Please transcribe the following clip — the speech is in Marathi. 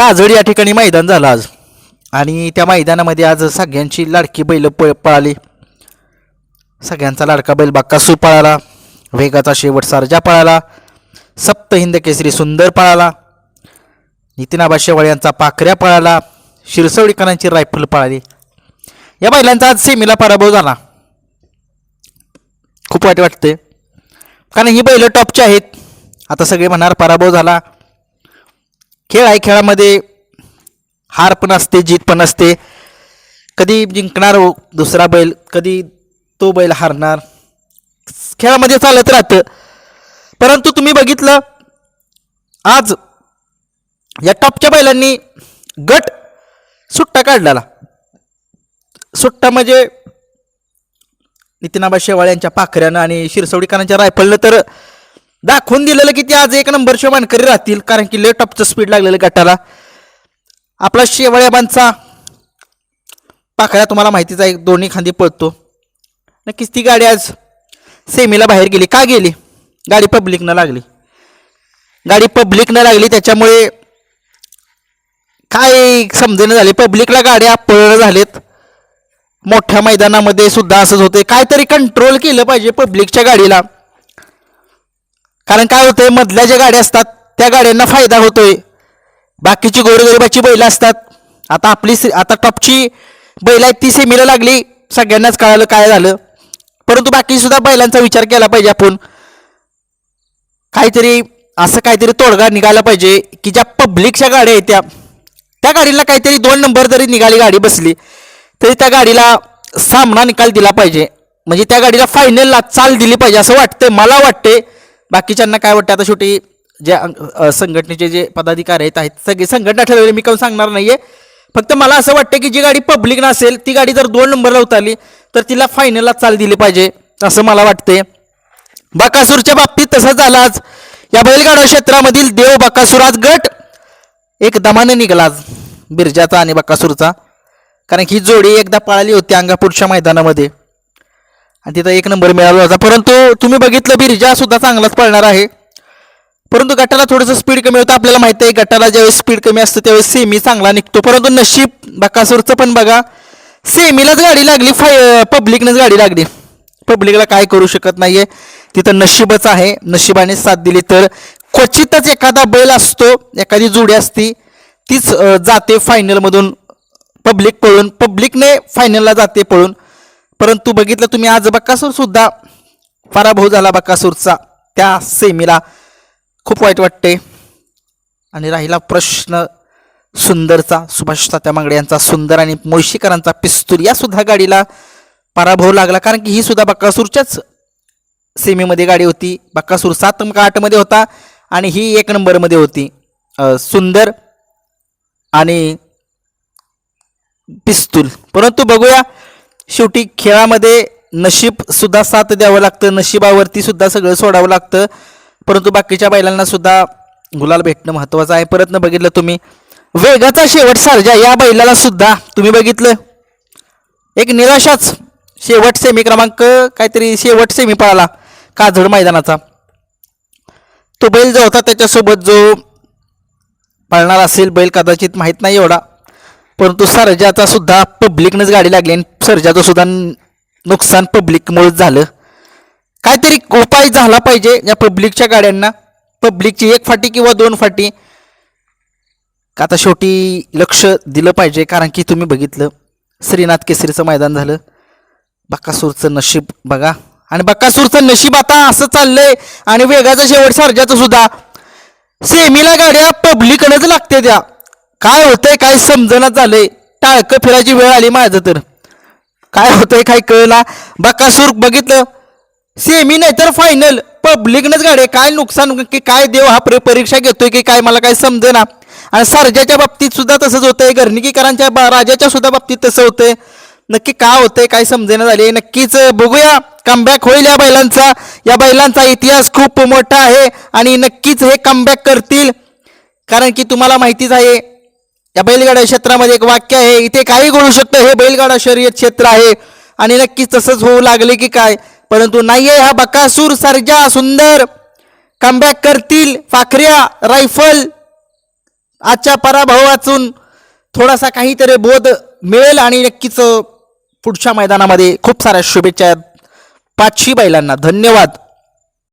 काजड या ठिकाणी मैदान झालं आज. आणि त्या मैदानामध्ये आज सगळ्यांची लाडकी बैल प पळाली. सगळ्यांचा लाडका बैल बाक्कासू पळाला वेगाचा शेवट सारजा पळाला सप्तहिंद केसरी सुंदर पळाला नितीनाबा शेवाळ यांचा पाखऱ्या पळाला शिरसवडीकरांची रायफल पळाली. या बैलांचा आज सेमीला पराभव झाला. खूप वाईट वाटते कारण ही बैलं टॉपची आहेत. आता सगळे म्हणणार पराभव झाला. खेळ आहे खेळामध्ये. हार पण असते जीत पण असते. कधी जिंकणार हो दुसरा बैल कधी तो बैल हारणार. खेळामध्ये चालत राहतं. परंतु तुम्ही बघितलं आज या टॉपच्या बैलांनी गट सुट्टा काढलेला. सुट्टा म्हणजे नितीनाबा शेवाळ यांच्या पाखऱ्यानं आणि शिरसवडीकरांच्या रायफलनं तर दाखवून दिलेलं की ते आज एक नंबरचे मानकरी राहतील कारण की लेट ऑफचं स्पीड लागलेलं गटाला. आपला शेवाळ्याबांचा पाखळ्या तुम्हाला माहितीच आहे दोन्ही खांदी पळतो. नक्कीच ती गाडी आज सेमीला बाहेर गेली. का गेली? गाडी पब्लिकनं लागली. गाडी पब्लिकनं लागली त्याच्यामुळे काय समजेनं झाले पब्लिकला गाड्या पळणं झालेत. मोठ्या मैदानामध्ये सुद्धा असंच होते काहीतरी कंट्रोल केलं पाहिजे पब्लिकच्या गाडीला. कारण काय होतंय मधल्या ज्या गाड्या असतात त्या गाड्यांना फायदा होतोय. बाकीची गोरगरिबाची बैलं असतात. आता आपली आता टॉपची बैल आहेत ती सेमीला लागली. सगळ्यांनाच कळालं काय झालं. परंतु बाकी सुद्धा बैलांचा विचार केला पाहिजे आपण. काहीतरी असं काहीतरी तोडगा निघाला पाहिजे की ज्या पब्लिकच्या गाड्या आहेत त्या त्या गाडीला काहीतरी दोन नंबर जरी निघाली गाडी बसली तरी त्या गाडीला सामना निकाल दिला पाहिजे. म्हणजे त्या गाडीला फायनलला चाल दिली पाहिजे असं वाटतंय मला वाटते बाकीच्यांना काय वाटतं? आता शेवटी जे संघटनेचे जे पदाधिकारी आहेत आहेत सगळे संघटना ठरवले मी काही सांगणार नाहीये. फक्त मला असं वाटतं की जी गाडी पब्लिक नसेल ती गाडी जर दोन नंबरला उतरली तर तिला फायनलला चाल दिली पाहिजे असं मला वाटते बकासूरच्या बाबतीत तसंच झालं आज. या बैलगाडा क्षेत्रामधील देव बकासूर आज गट एक दमाने निघाला आज बिरजाचा आणि बकासूरचा. कारण ही जोडी एकदा पळाली होती अंगापूरच्या मैदानामध्ये. आणि तिथं एक नंबर मिळाला होता. परंतु तुम्ही बघितलं बिरजा सुद्धा चांगलाच पळणार आहे. परंतु गटाला थोडंसं स्पीड कमी होतं आपल्याला माहिती आहे गटाला ज्यावेळेस स्पीड कमी असतं त्यावेळेस सेमी चांगला निघतो. परंतु नशीब बकासूरचं पण बघा सेमीलाच गाडी लागली फाय पब्लिकनेच गाडी लागली. पब्लिकला काय करू शकत नाहीये. तिथं नशीबच आहे. नशिबाने साथ दिली तर क्वचितच एखादा बैल असतो एखादी जोडी असती तीच जाते फायनलमधून पब्लिक पळून पब्लिकने फायनलला जाते पळून. परंतु बघितलं तुम्ही आज बक्कासूर सुद्धा पराभव झाला बक्कासूरचा. त्या सेमीला खूप वाईट वाटते. आणि राहिला प्रश्न सुंदरचा सुभाष तात्या मांगडे यांचा सुंदर आणि मुळशीकरांचा पिस्तूल. या सुद्धा गाडीला पराभव लागला कारण की ही सुद्धा बक्कासूरच्याच सेमीमध्ये गाडी होती. बक्कासूर सात का आठमध्ये होता आणि ही एक नंबरमध्ये होती. सुंदर आणि पिस्तूल. परंतु बघूया शेवटी खेळामध्ये नशीब सुद्धा साथ द्यावं लागतं नशिबावरती सुद्धा सगळं सोडावं लागतं. परंतु बाकीच्या बैलांना सुद्धा गुलाल भेटणं महत्त्वाचं आहे. परत न बघितलं तुम्ही वेगाचा शेवट सारजा या बैलाला सुद्धा तुम्ही बघितलं. एक निराशाच शेवट सेमी क्रमांक काहीतरी शेवट सेमी पळाला काजड मैदानाचा. तो बैल जो होता त्याच्यासोबत जो पळणार असेल बैल कदाचित माहीत नाही एवढा. परंतु सरजाचा सुद्धा पब्लिकनंच गाडी लागली आणि सरजाचं सुद्धा नुकसान पब्लिकमुळेच झालं. काहीतरी उपाय झाला पाहिजे या पब्लिकच्या गाड्यांना. पब्लिकची एक फाटी किंवा दोन फाटी. का आता शेवटी लक्ष दिलं पाहिजे कारण की तुम्ही बघितलं श्रीनाथ केसरीचं मैदान झालं. बक्कासूरचं नशीब बघा. आणि बक्कासूरचं नशीब आता असं चाललंय आणि वेगाचं शेवट सरजाचं सुद्धा. सेमीला गाड्या पब्लिकनंच लागते त्या. काय होतंय काय समजणच झालंय टाळकं फिरायची वेळ आली माझं तर. काय होतंय काय कळला बकासूर बघितलं. सेमी नाही तर फायनल पब्लिकनंच गाडी काय नुकसान की काय देव हा प्र- परीक्षा घेतोय की काय मला काय समजेना? आणि सर्जाच्या बाबतीत सुद्धा तसंच होतंय घरणिकीकरांच्या बा- राजाच्या सुद्धा बाबतीत तसं होतंय. नक्की काय होतंय काय समजेना झाले नक्कीच बघूया. कमबॅक होईल या बैलांचा. या बैलांचा इतिहास खूप मोठा आहे आणि नक्कीच हे कमबॅक करतील. कारण की तुम्हाला माहितीच आहे या बैलगाडा क्षेत्रामध्ये एक वाक्य आहे इथे काही घडू शकतं हे बैलगाडा शर्यत क्षेत्र आहे. आणि नक्कीच तसंच होऊ लागले की काय परंतु नाहीये हा बकासूर सर्जा सुंदर. कमबॅक करतील फाखऱ्या रायफल. आजच्या पराभव वाचून थोडासा काहीतरी बोध मिळेल आणि नक्कीच पुढच्या मैदानामध्ये खूप साऱ्या शुभेच्छा आहेत बैलांना. धन्यवाद.